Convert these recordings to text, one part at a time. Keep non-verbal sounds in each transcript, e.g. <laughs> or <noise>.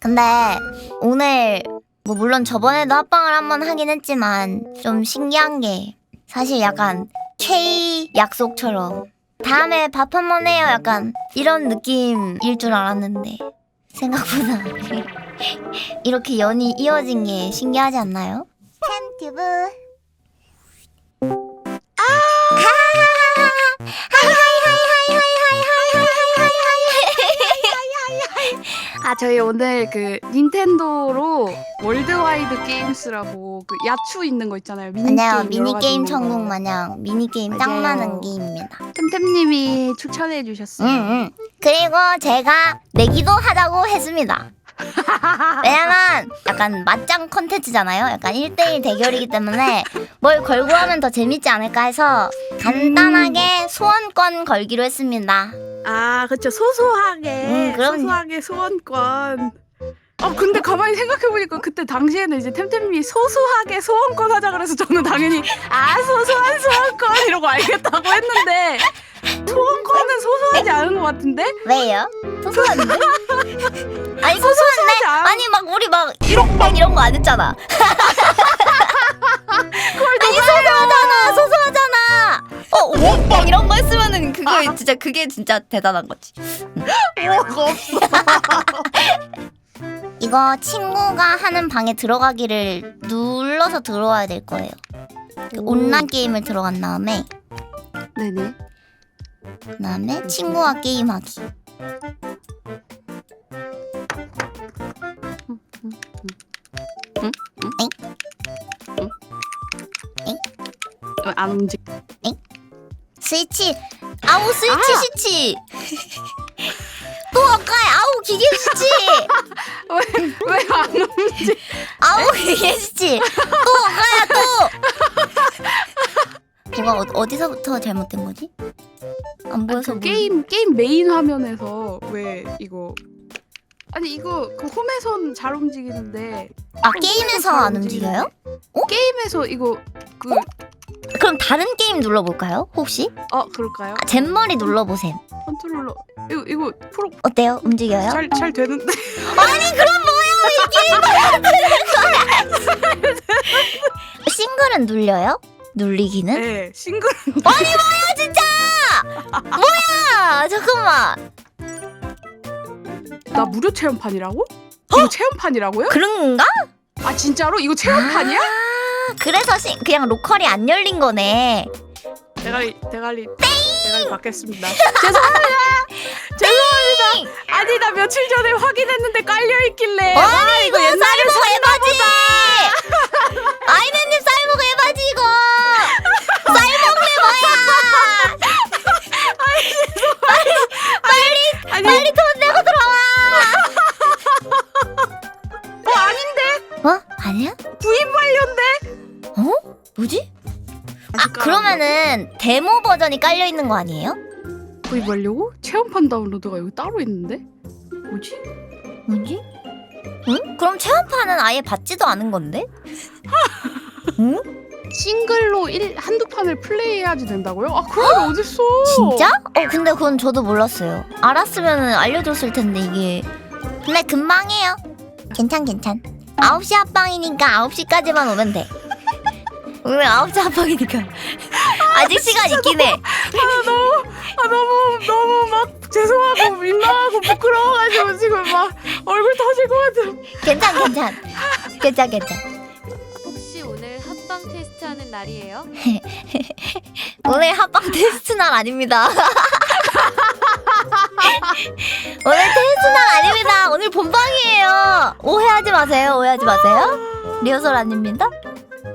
근데 오늘 뭐 물론 저번에도 합방을 한 번 하긴 했지만 좀 신기한 게 사실 약간 K 약속처럼 다음에 밥 한 번 해요. 약간 이런 느낌일 줄 알았는데 생각보다 <laughs> 이렇게 연이 이어진 게 신기하지 않나요? 팬튜브. 아 <laughs> 저희 오늘 그 닌텐도로 월드와이드 게임스라고 그 야추 있는 거 있잖아요. 미니 맞아요 게임 여러 가지 미니게임 있는 거. 천국 마냥 미니게임 짱 맞아요. 많은 게임입니다 템템님이 추천해 주셨어요. 응, 응. 그리고 제가 내기도 하자고 했습니다. <laughs> 왜냐면 약간 맞짱 컨텐츠잖아요. 약간 1대1 대결이기 때문에 뭘 걸고 하면 더 재밌지 않을까 해서 간단하게 소원권 걸기로 했습니다. 아 그렇죠 소소하게 음, 그럼요. 소소하게 소원권. 아 근데 가만히 생각해 보니까 그때 당시에는 이제 템템님이 소소하게 소원권 하자 그래서 저는 당연히 아 소소한 소원권 이러고 알겠다고 했는데 소원권은 소소하지 않은 것 같은데? 왜요? 소소한데? <laughs> 아니 소소한데? 않- 아니 막 우리 막 1억 백 이런 거 안 했잖아. 아니 소소하잖아. 어 5억백 이런 거 했으면은 그거 진짜 그게 진짜 대단한 거지. 뭐가 없어. 이거 친구가 하는 방에 들어가기를 눌러서 들어와야 될 거예요. 그 오. 온라인 게임을 들어간 다음에 네네. 그다음에 친구와 게임하기. 어, 안 움직. 스위치 아우 스위치 아! 시치. 또 아까에 아우 기계 시치. <laughs> 왜왜안 움직? 아우 기계 시치. 또 아까야 또. 뭐가 어, 어디서부터 잘못된 거지? 안 보여서 그 모르- 게임 게임 메인 화면에서 왜 이거 아니 이거 그 홈에선 잘 움직이는데 아 게임에서 안 움직여요? 어? 게임에서 이거 그어 그럼 다른 게임 눌러볼까요? 혹시? 그럴까요? 아, 잼머리 눌러보세요. 컨트롤러 이거 이거 프로 어때요? 움직여요? 잘 잘 되는데 <laughs> 아니 그럼 뭐야 이게 <laughs> 싱글은 눌려요? 눌리기는? 네 싱글 아 진짜! 뭐야 잠깐만 나 무료 체험판이라고? 이거 체험판이라고요? 그런가? 아 진짜로 이거 체험판이야? 아, 그래서 시, 그냥 로컬이 안 열린 거네. 대가리 대가리 대가리 받겠습니다. 죄송합니다. <laughs> 죄송합니다. 아니 나 며칠 전에 확인했는데 깔려 있길래. 아니 아, 이거 옛날에 사이버 에바지! <laughs> 아이네님 사이버가 에바지 이거! 사이버가 뭐야! <laughs> 아니 빨리 돈 내고 들어와! 어 아닌데? 어? 아니야? 뭐지? 아 그러면은 데모 버전이 깔려 있는 거 아니에요? 구입 완료고 체험판 다운로드가 여기 따로 있는데 뭐지? 뭐지? 응? 그럼 체험판은 아예 받지도 않은 건데? <laughs> 응? 싱글로 일, 한두 판을 플레이해야지 된다고요? 아 그런 게 어딨어 진짜? 어 근데 그건 저도 몰랐어요. 알았으면 알려줬을 텐데 이게. 근데 금방 해요. 괜찮 괜찮. 9시 합방이니까 9시까지만 오면 돼. 오늘 9시 합방이니까 아직 시간 있긴 해. 아 너무 아 너무 너무 막 죄송하고 민망하고 부끄러워가지고 지금 막 얼굴 터질 것 같아 괜찮 괜찮. 괜찮 괜찮. 혹시 오늘 합방 테스트하는 날이에요? <laughs> 오늘 합방 테스트 날 아닙니다. <laughs> 오늘 테스트 날 아닙니다. 오늘 본방이에요. 오해하지 마세요. 오해하지 마세요. 리허설 아닙니다.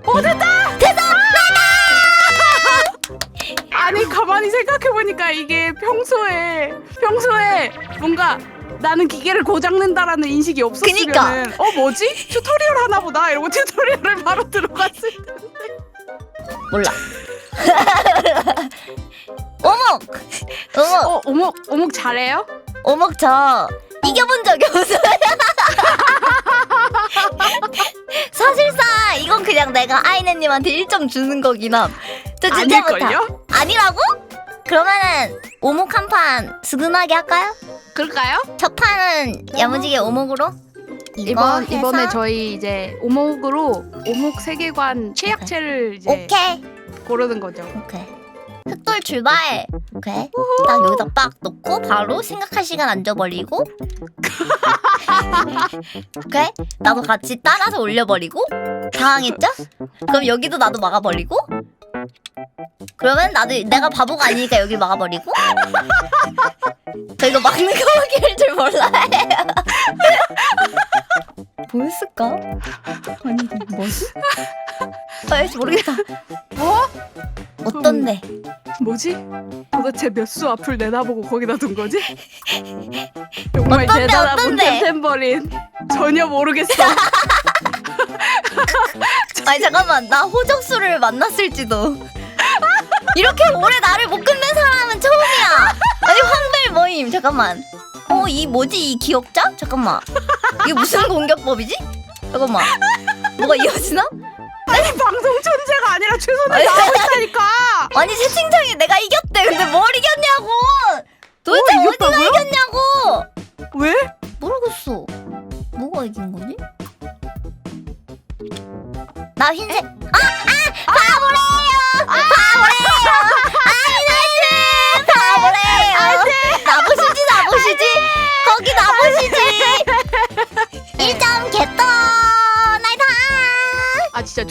어 됐다 됐다 아니 가만히 생각해보니까 이게 평소에 평소에 뭔가 나는 기계를 고장낸다라는 인식이 없었으면 어 뭐지 튜토리얼 하나 보다 이러고 튜토리얼을 바로 들어갔을 때 몰라. <laughs> 오목! 오목! 어 오목 오목 잘해요? 오목 저 이겨본 적이 없어요. <laughs> <laughs> 사실상 이건 그냥 내가 아이네님한테 1점 주는 거긴 함. 저 진짜 못함. 아닐걸요? 아니라고? 그러면은 오목 한판 스근하게 할까요? 그럴까요? 첫 판은 야무지게 오목으로 이번 해서 이번에 저희 이제 오목으로 오목 세계관 최약체를 이제 오케이 고르는 거죠. 오케이 흑돌 출발 오케이 딱 여기다 빡 놓고 바로 생각할 시간 안 줘버리고 <laughs> 오케이 나도 같이 따라서 올려버리고 당황했죠? 그럼 여기도 나도 막아버리고 그러면 나도 내가 바보가 아니니까 여기 막아버리고 <laughs> 저 이거 막는 거밖에 줄 몰라요 <laughs> 뭐였을까? 아니 뭐지? 아 모르겠다 뭐? 어떤데? 뭐지? 도대체 몇 수 앞을 내다보고 거기다 둔 거지? <laughs> 정말 어떤데, 대단한 어떤데? 몬템템버린 전혀 모르겠어. <laughs> 아니 잠깐만 나 호적수를 만났을지도 <laughs> 이렇게 오래 나를 못 끝낸 사람은 처음이야 아니 황벨 모임 잠깐만 어 이 뭐지 이 기억자? 잠깐만 이게 무슨 공격법이지? 잠깐만 뭐가 이어지나? 아니 방송 천재가 아니라 최선을 아니, 다하고 있다니까. <laughs> 아니 채팅창에 내가 이겼대 근데 뭘 이겼냐고 도대체 어, 이겼다고요? 이겼냐고 왜? 모르겠어 뭐가 이긴 거지? 나 흰색 아! 아! 바보래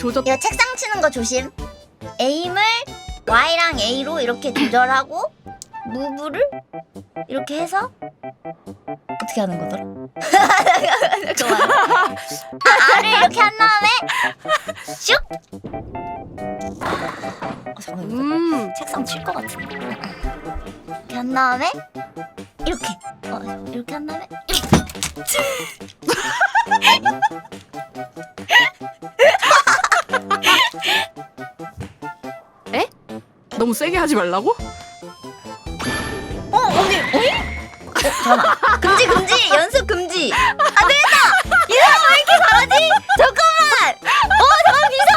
조졌. 이거 책상 치는 거 조심 에임을 Y랑 A로 이렇게 조절하고 무브를 이렇게 해서 어떻게 하는 거더라? <laughs> 잠깐만 아, R을 이렇게 한 다음에 슉! 어, 이거 음. 책상 칠 것 같은데 이렇게 한 다음에 이렇게 어, 이렇게 한 다음에 <laughs> 너무 세게 하지 말라고? 어 언니 어이? 어, 잠깐만 금지 금지 연습 금지 안 되겠다 이 사람 왜 이렇게 잘하지? 잠깐만 어 잠깐 비상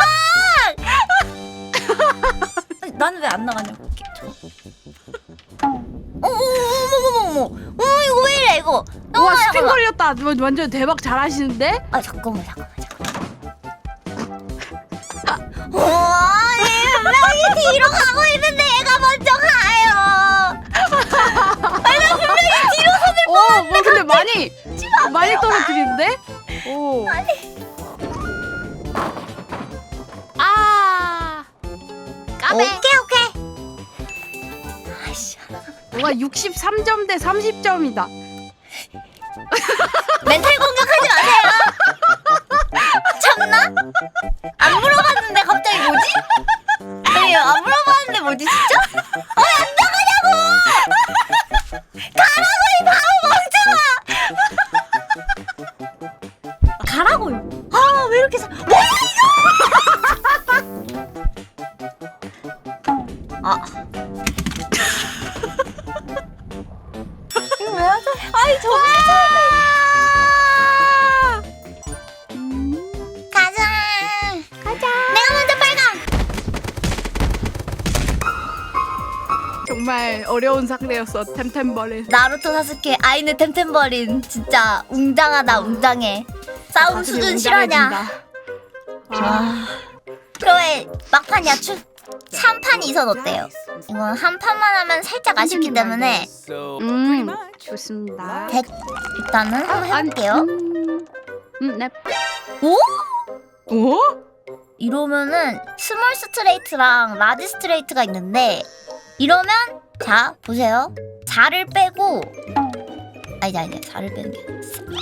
나는 왜 안 나가냐고. 어, 어머머머머머 어 이거 왜 이래 이거 어, 와 스팅 잠깐만. 걸렸다. 완- 완전 대박 잘하시는데? 아 잠깐만 잠깐만 가고 있는데 얘가 먼저 가요 아니 나 분명히 뒤로 손을 오, 뭐 근데 많이 많이 떨어뜨리는데? 오. 아. 까베. 오케이 오케이 아이씨 너가 63점 대 30점이다. 멘탈 공격하지 마세요 <laughs> 참나? 안 물어봤는데 갑자기 뭐지? 안 물어봤는데 상대였어 템템버린. 나루토 사스케 아이는 템템버린 진짜 웅장하다 웅장해. 싸움 가슴이 수준 실화냐? 웅장해진다. 아, 아. 그래 막판 야추. 3판 2선 어때요? 이건 한 판만 하면 살짝 아쉽기 때문에 음, 좋습니다. 백 일단은 한번 해볼게요. 음, 음, 네. 오? 오? 이러면은 스몰 스트레이트랑 라지 스트레이트가 있는데 이러면 자 보세요. 4를 빼고. 아니 아니 4를 빼는 게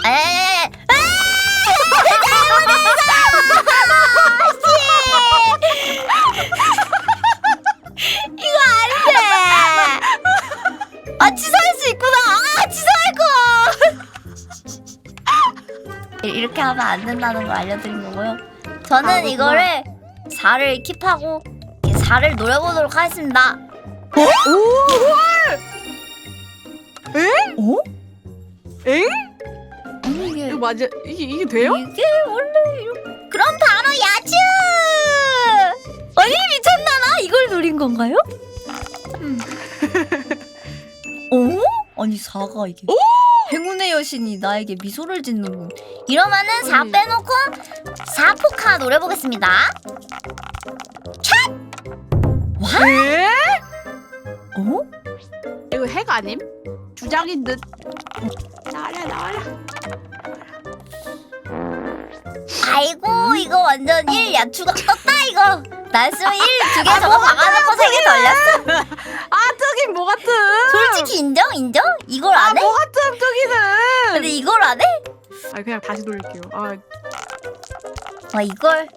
아니 아니 이거 안돼! 아 취소할 수 있구나. 아 취소할 거! 이렇게 하면 안 된다는 걸 알려드린 거고요. 저는 아. 이거를 4를 킵하고 4를 노려보도록 하겠습니다. 오, 맞아? 이게 이게 돼요? 이게 원래 이렇게 그럼 바로 야채! 아니 미쳤나나? 이걸 노린 건가요? 음. <laughs> 어? 아니 4가 이게 행운의 여신이 나에게 미소를 짓는군 이러면은 4 음. 빼놓고 4 포카 노려보겠습니다. 에? 어? 이거 핵 아님? 주장인 듯. 나와라 나와라. 아이고 이거 완전 1 야추가 떴다 이거. 날수면 1두 개 저거 박아놓고 3개 돌렸어. 아 뜨긴 뭐 같은. 솔직히 인정 인정? 이걸 안 해? 아뭐 같은. 근데 이걸 안 해? 아 그냥 다시 돌릴게요. 아 와 이걸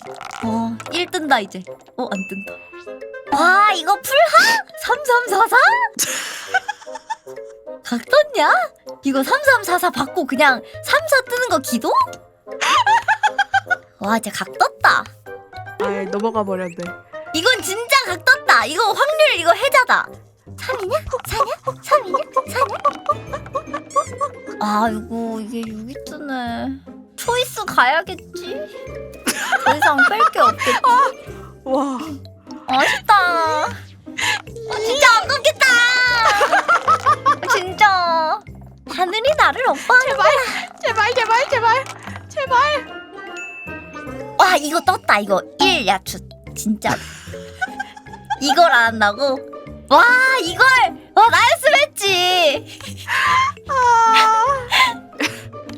어1 뜬다 이제 어 안 뜬다 와 이거 풀하? 3344? <laughs> 각 떴냐? 이거 3344 받고 그냥 34 뜨는 거 기도? 와 이제 각 떴다. 아 넘어가 버렸네. 이건 진짜 각 떴다. 이거 확률 이거 해자다. 3이냐? 4냐? 3이냐? 4냐? 아이고 이게 6이 뜨네 초이스 가야겠지 더 이상 뺄 게 없겠지 와. 아쉽다. 어, 진짜 아깝겠다. 진짜. 하늘이 나를 오빠하는 거야. 제발 제발 제발 제발. 와 이거 떴다 이거 1 야추 진짜. 이걸 안 한다고? 와 이걸 와 나였으면 했지.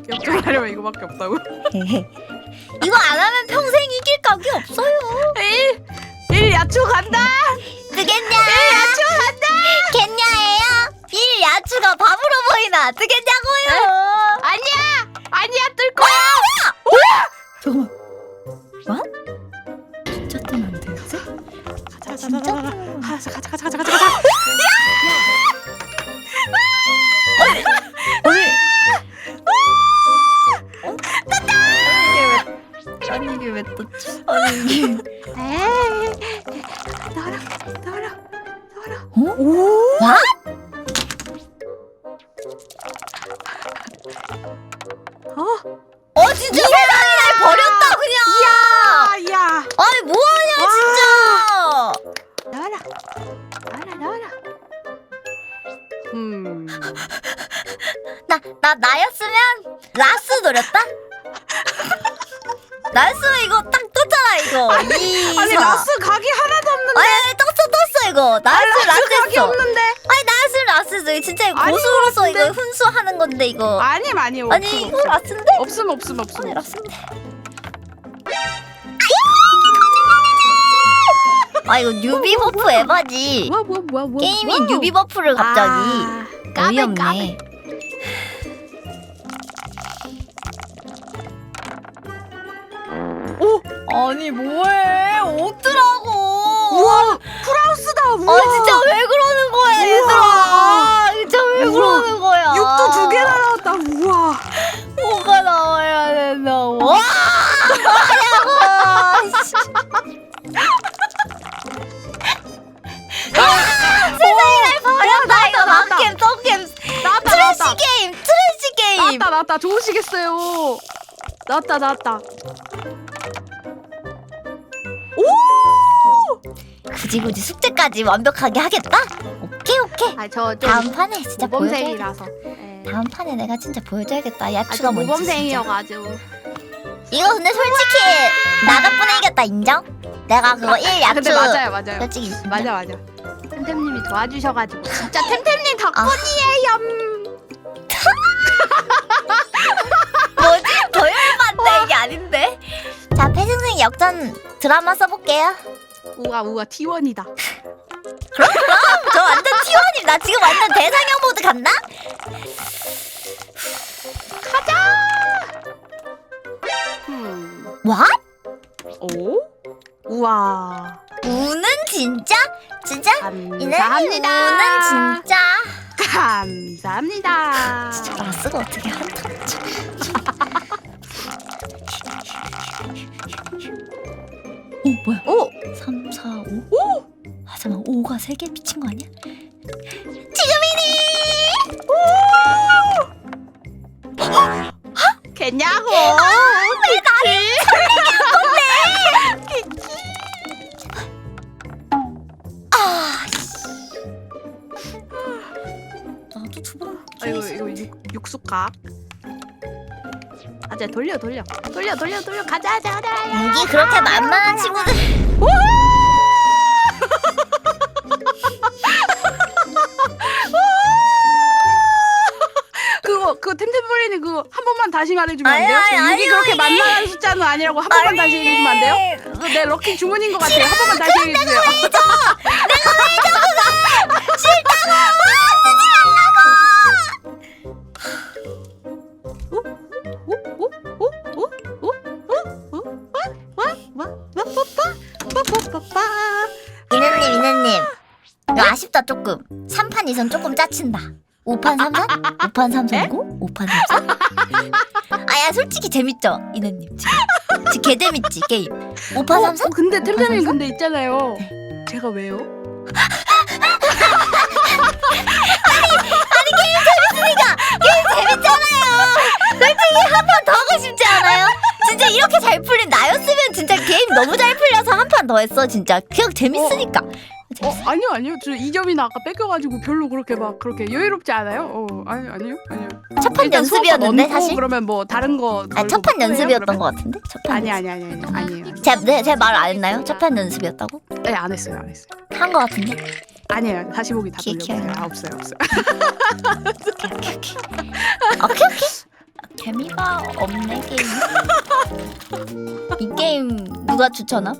역전하려면 이거밖에 없다고. <laughs> 이거 안 하면 평생 이길 각이 없어요. 1 1 야추 간다. 뜨겠냐? 1 야추 간다. 겠냐예요? 1 야추가 밥으로 보이나? 뜨겠냐고요? 아니야 아니야 뜰 거야. 잠깐만 와? 진짜 뜨면 안 되지? 가자 진짜? 가자 가자 가자 가자 가자 가자. 아니 이게 왜 떴지? 아니 이게 에이 나와라 나 아니 이거. 라스인데? 없음 없음 없음. 아니 라스인데. 아 이거 뉴비 버프 에바지. 뭐야 뭐야 뭐야 뭐야. 게임이. 뉴비 버프를 갑자기. 아, 까베, 어이없네. 오. 아니 뭐해 어쩌라고 우와 프라우스다. 우와. 아 진짜 왜 그러는 거야 우와. 얘들아 아, 진짜 왜 우와. 그러는 거야 육도 두 개나 나왔다. 우와. 뭐가 나와야 된다고 와. 아, 세상에 날 버렸다 이거 나왔다. 막겜 나왔다 트래시 나왔다. 게임 트래시 게임 나왔다 나왔다. 좋으시겠어요. 나왔다 나왔다. 굳이 굳이 숙제까지 완벽하게 하겠다 오케이 오케이 아저 다음 판에 진짜 보여줘야 모범생이라서. 네. 다음 판에 내가 진짜 보여줘야겠다 아주 야추가 뭔지 진짜. 모범생이어가지고. 이거 근데 솔직히 나 덕분에 이겼다 인정? 내가 그거 1 아 야추 근데 맞아요 맞아요. 솔직히 인정? 맞아 맞아. 템템님이 도와주셔가지고 진짜 템템님 아. 덕분이에요. <laughs> 뭐지? 도열반대 이게 아닌데? 자 패승승 역전 드라마 써볼게요 우와 우와 T1이다. 저 완전 T1임 나 지금 완전 대상형 모드 간다? 음. 와? 오? 우와. 우는 진짜? 진짜? 감사합니다. 우는 진짜 감사합니다. <laughs> 진짜 라스가 어떻게 한다 <laughs> 어 뭐야 오 3, 4, 5? 오! 아 잠깐만 5가 3개 미친 거 아니야? 겠냐고. 왜 나를 아 나도 두번 아, 각. 아자 돌려 돌려. 돌려 돌려 돌려. 가자 가자 가자. 무기 그렇게 만만한 친구들 다시 말해주면 안 돼요? 아니, 아니, 그렇게 아니. 만만한 숫자는 아니라고 한 번만 다시 얘기해주면 안 돼요? 그거 내 럭키 주문인 것 같아요. 한 번만 다시 얘기해주세요. 이네님 이네님 이거 아쉽다 조금 3판 2선 조금 짜친다 5판 3선? 5판 3선이고? 5판 3선? 아야 솔직히 재밌죠 이네님 지금 지금 개 재밌지 게임 5판 어, 3선? 어, 근데 삼성? 근데 있잖아요. 네. 제가 왜요? 재밌잖아요 솔직히 한 판 더 하고 싶지 않아요? 진짜 이렇게 잘 풀린 나였으면 진짜 게임 너무 잘 풀려서 한 판 더 했어 진짜 그냥 재밌으니까 어 아니요 아니요 저 이 점이나 아까 뺏겨가지고 별로 그렇게 막 그렇게 여유롭지 않아요. 어 아니 아니요 아니요. 첫 판 일단 연습이었는데 수업도 넣고 사실? 그러면 뭐 다른 거 아 걸고 첫판 뭐 해요, 연습이었던 그러면? 것 같은데? 첫판 아니 아니 아니 아니 아니에요. 제가 네, 제말 안 했나요? 첫 판 연습이었다고? 네 안 했어요 안 했어요. 한 것 같은데? 아니에요 다시 보기 다 키- 돌려보세요. 아, 없어요 없어요. <laughs> 오케이 오케이 오케이 오케이 오케이 재미가 없네 게임. 이 게임 누가 추천함?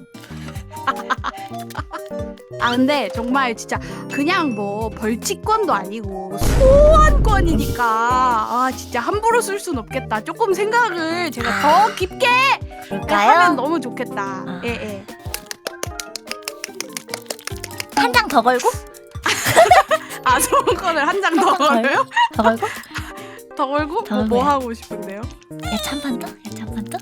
아 근데 정말 진짜 그냥 뭐 벌칙권도 아니고 소원권이니까 아 진짜 함부로 쓸 순 없겠다. 조금 생각을 제가 더 깊게 하면 그럴까요? 너무 좋겠다. 아. 예 예. 한 장 더 걸고? <laughs> 아 소원권을 한 장더 한장 걸어요? 더 걸고? <laughs> 더 걸고 더 뭐, 뭐. 하고 싶은데요? 야 참판 떠? 야 참판 떠?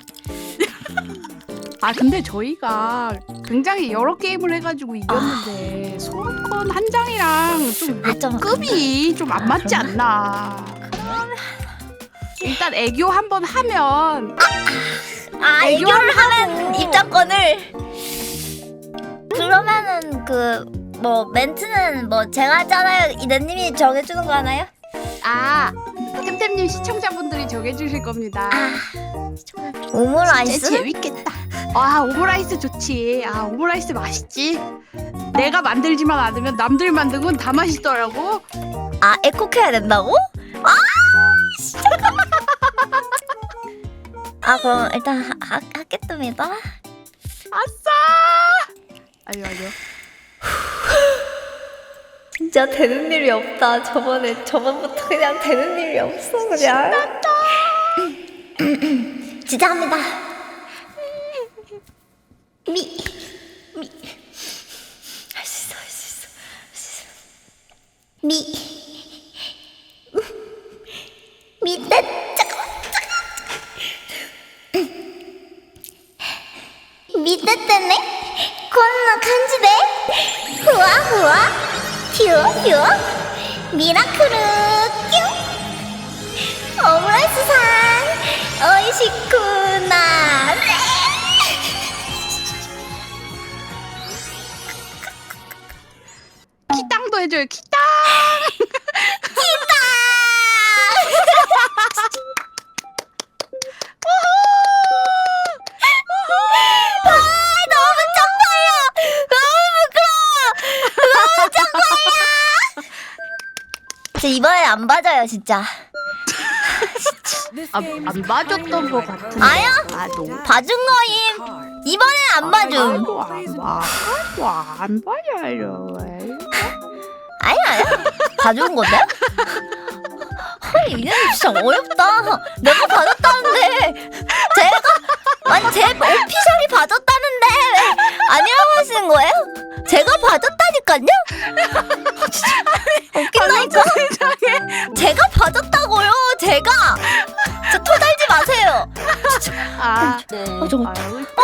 아 근데 저희가 굉장히 여러 게임을 해가지고 이겼는데 소원권 한 장이랑 좀 아, 좀 급이 좀 안 맞지? 않나. 일단 애교 한 번 하면 아 애교를 애교를 하는 하고. 입장권을 그러면은 그 뭐 멘트는 뭐 제가 하잖아요 이대님이 정해주는 거 하나요? 아 템템님 시청자분들이 정해주실 겁니다. 아 오므라이스? 진짜 재밌겠다. 아 오므라이스 좋지. 아 오므라이스 맛있지. 내가 만들지만 않으면 남들 만든 건 다 맛있더라고. 아 에코해야 된다고? 아 진짜 <laughs> 아 그럼 일단 하, 하, 하겠습니다 아싸. 아니요 아니요. 진짜 되는 일이 없다. 저번에 저번부터 그냥 되는 일이 없어 그냥. 진짜 <clears throat> 합니다 미 미. 할 수 있어 할 수 있어 할 수 있어 미 해줘요 키땅. 아, 저 이번엔 안 맞아요 진짜 <laughs> 아, 안 봐줬던 것 같은데. 아니요. 봐도. 봐준 거임 이번엔 안 봐줌 아이고, 안 봐. 아이고, 안 봐줘요. 아니 아니야. 봐준 건데? 아니 이는 진짜 어렵다. 내가 봐줬다는데. 제가 아니 제 오피셜이 봐줬다는데. 왜 아니라고 하시는 거예요? 제가 봐줬다니까요? 진짜. 웃긴다니까 제가 봐줬다고요 제가. 저 토달지 마세요. 아, 아 저거 아유, 아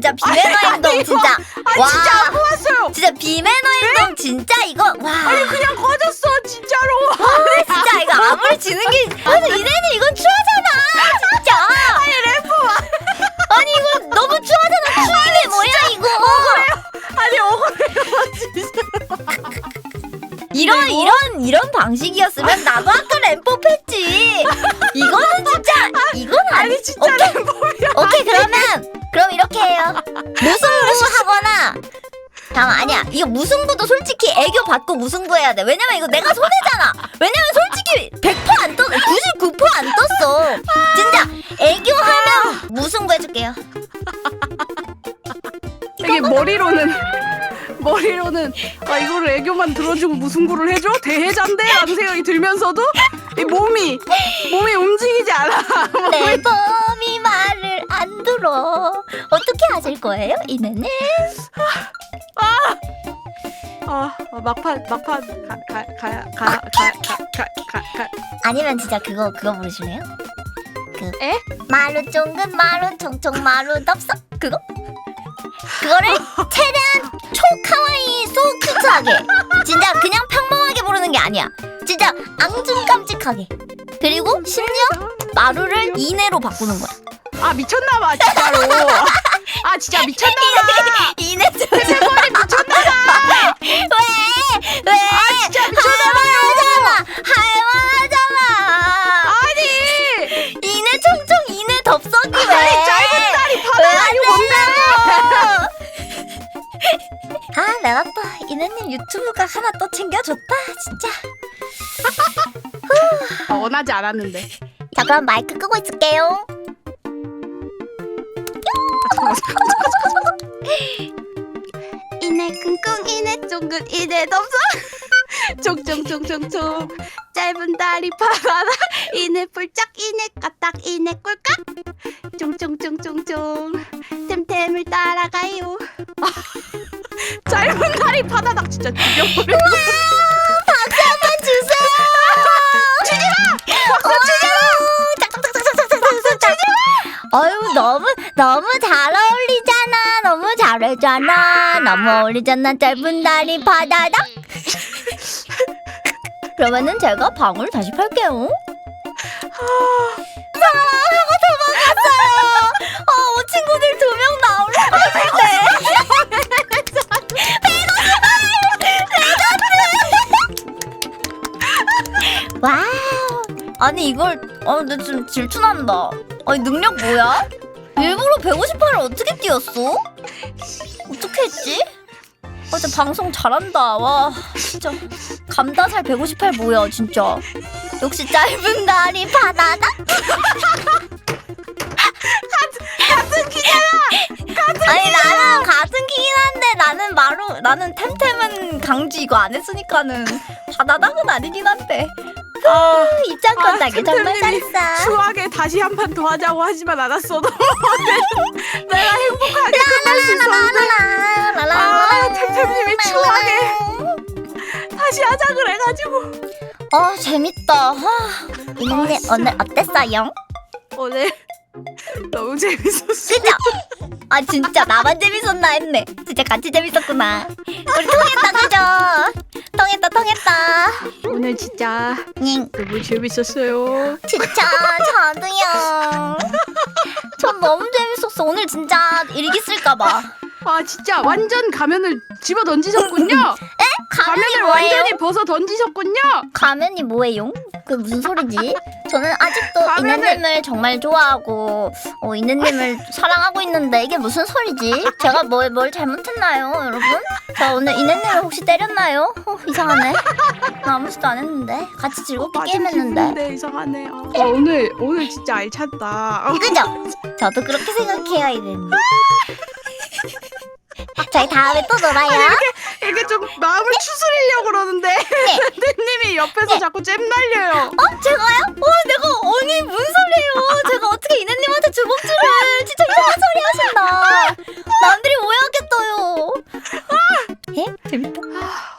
진짜 비매너 행동 진짜. 아 와. 진짜 안 뽑았어요. 진짜 비매너 행동 진짜 이거 와. 아니 그냥 꺼졌어 진짜로. 진짜 이거 아무리 지는 게 아니 이래는 이건 추하잖아 진짜 아니 래퍼 아니 이거 너무 추하잖아 추임이 뭐야 이거 아니 억울해요 진짜. 이런? 이런 이런 방식이었으면 나도 아까 잠깐 아니야. 이거 무승부도 솔직히 애교 받고 무승부 해야 돼. 왜냐면 이거 내가 손해잖아. 왜냐면 솔직히 100%안 떴, 99%안 떴어. 진짜 애교하면 무승부 해줄게요. 이게 머리로는 머리로는 아 이거를 애교만 들어주고 무승부를 해줘? 대해잔데 라는 생각이 들면서도 이 몸이 몸이 움직이지 않아. <laughs> 내 범이 말을 안 들어. 어떻게 하실 거예요 이내는 아, 아 막판 막판 가가가가가가가 아니면 진짜 그거 그거 부르실래요? 그 에? 마루 쫑근 마루 총총 마루 덥석 그거? 그거를 최대한 초카와이 소 큐트하게 진짜 그냥 평범하게 부르는 게 아니야 진짜 앙증깜찍하게 그리고 심지어 마루를 이내로 바꾸는 거야 아 미쳤나 봐 진짜로. 아 진짜 미쳤나봐. 좀 <laughs> 머리 미쳤나봐. 왜? 왜? 아 진짜 미쳤나봐. 할만하잖아 아니 이내 총총 이내 덥석이 왜? 아니 짧은 다리 안 이거 뭔데? 아 내가 또 이내님 유튜브가 하나 또 챙겨줬다 진짜 아, 원하지 않았는데. 자 그럼 마이크 끄고 있을게요 <laughs> 이내 끙끙 이내 쫑긋 이내 덥석. <laughs> 총총총총총 짧은 다리 바나나 이내 뿔짝 이내 까딱 이내 꿀깍. 총총총총총 템템을 따라가요. <laughs> 짧은 다리 바다닥 진짜 죽여버려 어유 너무 너무 잘 어울리잖아. 너무 잘하잖아. 너무 어울리잖아 짧은 다리 바다닥 그러면은 제가 방울 다시 팔게요. 어 친구들 두 명 나올 뻔했네 와우. 아니 이걸 아 근데 좀 질투난다 아니 능력 뭐야? 일부러 158을 어떻게 뛰었어? 어떻게 했지? 아 진짜 방송 잘한다. 와 진짜. 감다살 158 뭐야 진짜. 역시 짧은 다리 키잖아 아니 나는 같은 키긴 한데 나는 마루 나는 템템은 강지 이거 안 했으니까는 바나나는 아니긴 한데 아 <laughs> 입장 아, 건다기 정말 템템님이 잘했어. 추하게 다시 한 판 더 하자고 하지만 않았어도. <laughs> 내가 행복하게 끝날 수 있었는데. 아 템템님이 추하게 다시 하자 그래가지고. 아 재밌다. 아, 이는님 진짜. 오늘 어땠어요? 오늘 너무 재밌었어 그죠? 아 진짜 나만 재밌었나 했네. 진짜 같이 재밌었구나. 우리 통했다 그죠? 통했다 통했다. 오늘 진짜 응. 너무 재밌었어요. 진짜 저도요. 전 너무 재밌었어. 오늘 진짜 일기 쓸까봐 아 진짜 완전 가면을 집어 던지셨군요 가면이 가면을 뭐예요? 완전히 벗어 던지셨군요 가면이 뭐예요? 그 무슨 소리지? 저는 아직도 가면을- 이네님을 정말 좋아하고 어, 이네님을 사랑하고 있는데 이게 무슨 소리지? 제가 뭘, 뭘 잘못했나요 여러분? 저 오늘 이네님을 혹시 때렸나요? 어, 이상하네 나 아무 짓도 안 했는데 같이 즐겁게 맞은 게임했는데 기분인데 이상하네 아, 오늘 오늘 진짜 알찼다 그죠? 저도 그렇게 생각해요 이네님 저희 다음에 또 놀아요. 이렇게 좀 마음을 추스리려고 그러는데. <laughs> 템님이 옆에서 자꾸 잼 날려요. 어? 제가요? 어 내가 언니 무슨 소리예요? 제가 어떻게 이네님한테 주먹질을 진짜 이상한 소리 하신다 남들이 오해하겠어요 예? 재밌다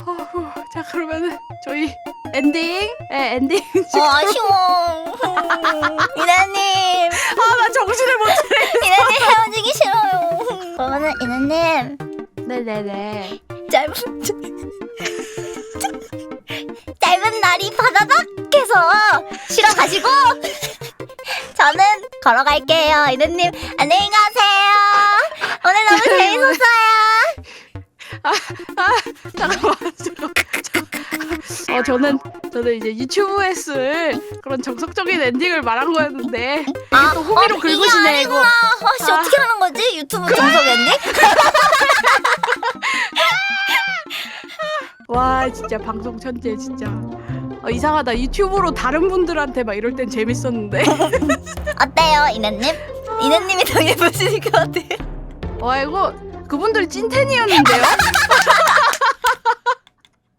어후, 자자 그러면은 저희 엔딩 예 엔딩 어 아쉬워. 음, <laughs> 이나님, 아 나 정신을 못 차려 이나님 헤어지기 싫어요. 그러면은 이나님 네네네 짧은 짧은 날이 바다닥해서 쉬러 가시고 저는 걸어갈게요. 이나님 안녕히 가세요. 오늘 너무 재밌었어요. 잠깐만 잠깐만 저- 어 저는 저는 이제 유튜브에 쓸 그런 정석적인 엔딩을 말한 거였는데 이게 아, 또 호미로 어, 긁으시네 이거 아씨 아. 어떻게 하는 거지? 유튜브 정석 엔딩? <laughs> 와 진짜 방송 천재 진짜 어, 이상하다 유튜브로 다른 분들한테 막 이럴 땐 재밌었는데 <laughs> 어때요, 이나님? 이나님이 더 예쁘시니까 어때요? 와 이거 그분들 찐텐이었는데요 <laughs>